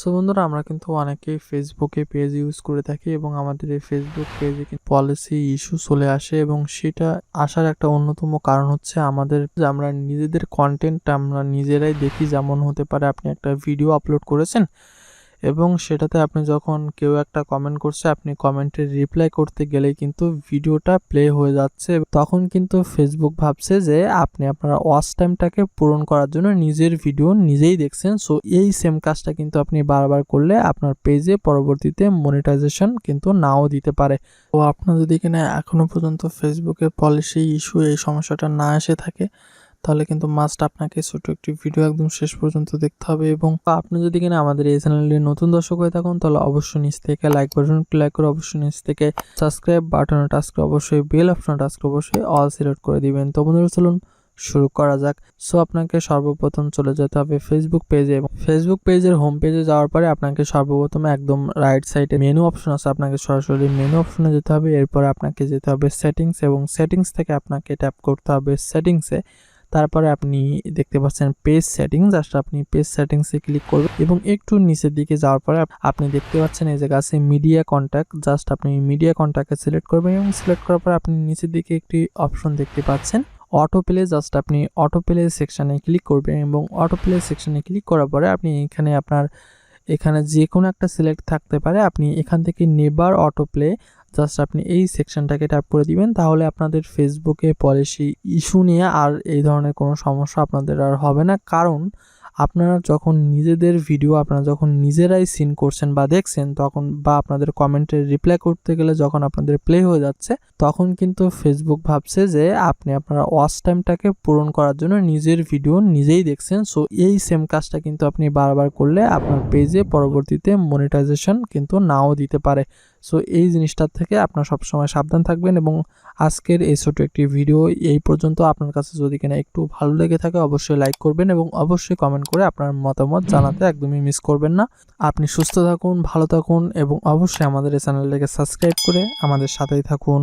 So বন্ধুরা, আমরা কিন্তু অনেকেই ফেসবুকে পেজ ইউজ করে থাকি এবং আমাদের এই ফেসবুক পেজে পলিসি ইস্যু চলে আসে এবং সেটা আসার একটা অন্যতম কারণ হচ্ছে আমাদের আমরা নিজেদের কন্টেন্ট আমরা নিজেরাই দেখি। যেমন হতে পারে আপনি একটা ভিডিও আপলোড করেছেন এবং সেটাতে আপনি যখন কেউ একটা কমেন্ট করছে, আপনি কমেন্টের রিপ্লাই করতে গেলেই কিন্তু ভিডিওটা প্লে হয়ে যাচ্ছে। তখন কিন্তু ফেসবুক ভাবছে যে, আপনি আপনার ওয়াচ টাইমটাকে পূরণ করার জন্য নিজের ভিডিও নিজেই দেখছেন। সো এই সেম কাজটা কিন্তু আপনি বারবার করলে আপনার পেজে পরবর্তীতে মনিটাইজেশন কিন্তু নাও দিতে পারে। তো আপনার যদি কিনা এখনও পর্যন্ত ফেসবুকে পলিসি ইস্যু এই সমস্যাটা না এসে থাকে তাহলে কিন্তু মাস্ট আপনাকে ছোট একটি ভিডিও একদম শেষ পর্যন্ত দেখতে হবে এবং আপনি যদি কিনা আমাদের এই চ্যানেলে নতুন দর্শক হয়ে থাকুন, তাহলে অবশ্যই নিচ থেকে লাইক বাটন ক্লিক করে অবশ্যই নিচ থেকে সাবস্ক্রাইব বাটনে টাচ করে অবশ্যই বেল অপশন টাচ করে অবশ্যই অল সিলেক্ট করে দিবেন। তো বন্ধুরা, চলুন শুরু করা যাক। সো আপনাকে সর্বপ্রথম চলে যেতে হবে ফেসবুক পেজে এবং ফেসবুক পেজের হোম পেজে যাওয়ার পরে আপনাকে সর্বপ্রথম একদম রাইট সাইডে মেনু অপশন আছে। আপনাকে সরাসরি মেনু অপশনে যেতে হবে, এরপর আপনাকে যেতে হবে সেটিংস এবং সেটিংস থেকে আপনাকে ট্যাপ করতে হবে সেটিংসে তারপরে আপনি দেখতে পাচ্ছেন পেজ সেটিং জাস্ট আপনি পেজ সেটিংসে ক্লিক করবেন এবং একটু নিচের দিকে যাওয়ার পরে আপনি দেখতে পাচ্ছেন এই জায়গা আছে মিডিয়া কন্ট্যাক্ট জাস্ট আপনি মিডিয়া কন্ট্যাক্টে সিলেক্ট করবেন এবং সিলেক্ট করার পর আপনি নিচের দিকে একটি অপশন দেখতে পাচ্ছেন অটো প্লে জাস্ট আপনি অটো প্লে সেকশানে ক্লিক করবেন এবং অটো প্লে সেকশানে ক্লিক করার পরে আপনি এখানে আপনার, এখানে যে কোনো একটা সিলেক্ট থাকতে পারে, আপনি এখান থেকে নেবার অটো প্লে জাস্ট আপনি এই সেকশনটাকে ট্যাপ করে দিবেন, তাহলে আপনাদের ফেসবুকে পলিসি ইস্যু নিয়ে আর এই ধরনের কোনো সমস্যা আপনাদের আর হবে না। কারণ, আপনারা যখন নিজেদের ভিডিও আপনারা যখন নিজেরাই সিন করছেন বা দেখছেন, তখন বা আপনাদের কমেন্টের রিপ্লাই করতে গেলে যখন আপনাদের প্লে হয়ে যাচ্ছে, তখন কিন্তু ফেসবুক ভাবছে যে আপনি আপনার ওয়াচ টাইমটাকে পূরণ করার জন্য নিজের ভিডিও নিজেই দেখছেন। সো এই সেম কাজটা কিন্তু আপনি বারবার করলে আপনার পেজে পরবর্তীতে মনিটাইজেশন কিন্তু নাও দিতে পারে। সো এই জিনিসটার থেকে আপনার সবসময় সাবধান থাকবেন এবং আজকের এই ছোটো একটি ভিডিও এই পর্যন্ত আপনার কাছে যদি কিনা একটু ভালো লেগে থাকে, অবশ্যই লাইক করবেন এবং অবশ্যই কমেন্ট করে আপনার মতামত জানাতে একদমই মিস করবেন না। আপনি সুস্থ থাকুন, ভালো থাকুন এবং অবশ্যই আমাদের এই চ্যানেলটাকে সাবস্ক্রাইব করে আমাদের সাথেই থাকুন।